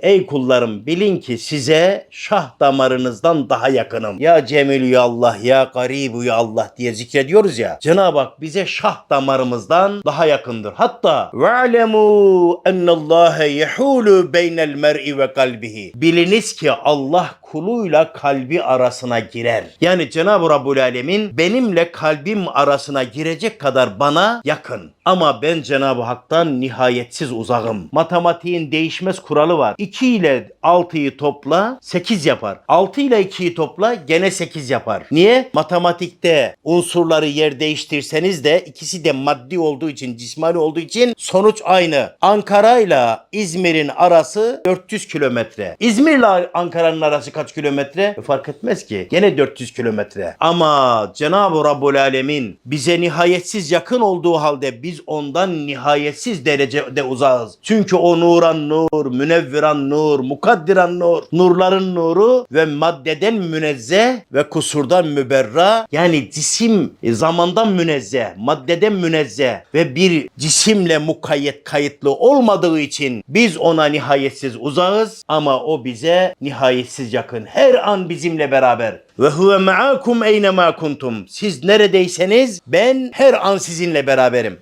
Ey kullarım bilin ki size şah damarınızdan daha yakınım. Ya Cemil ya Allah ya Garibu ya Allah diye zikrediyoruz ya. Cenab-ı Hak bize şah damarımızdan daha yakındır. Hatta ve'lemu ennallâhe yehulu beynel mer'i ve kalbihi. Biliniz ki Allah kuluyla kalbi arasına girer. Yani Cenab-ı Rabbul Alemin benimle kalbim arasına girecek kadar bana yakın. Ama ben Cenab-ı Hak'tan nihayetsiz uzağım. Matematiğin değişmez kuralı var. 2 ile 6'yı topla 8 yapar. 6 ile 2'yi topla gene 8 yapar. Niye? Matematikte unsurları yer değiştirseniz de ikisi de maddi olduğu için, cismani olduğu için sonuç aynı. Ankara ile İzmir'in arası 400 kilometre. İzmir ile Ankara'nın arası kaç kilometre? Fark etmez ki. Gene 400 kilometre. Ama Cenab-ı Rabbul Alemin bize nihayetsiz yakın olduğu halde biz ondan nihayetsiz derecede uzağız. Çünkü o nuran nur, münevviran nur, mukaddiran nur, nurların nuru ve maddeden münezzeh ve kusurdan müberra yani cisim e, zamandan münezzeh, maddeden münezzeh ve bir cisimle mukayyet kayıtlı olmadığı için biz ona nihayetsiz uzağız ama o bize nihayetsiz yakın. Her an bizimle beraber. Ve huve ma'akum eyne ma kuntum. Siz neredeyseniz ben her an sizinle beraberim.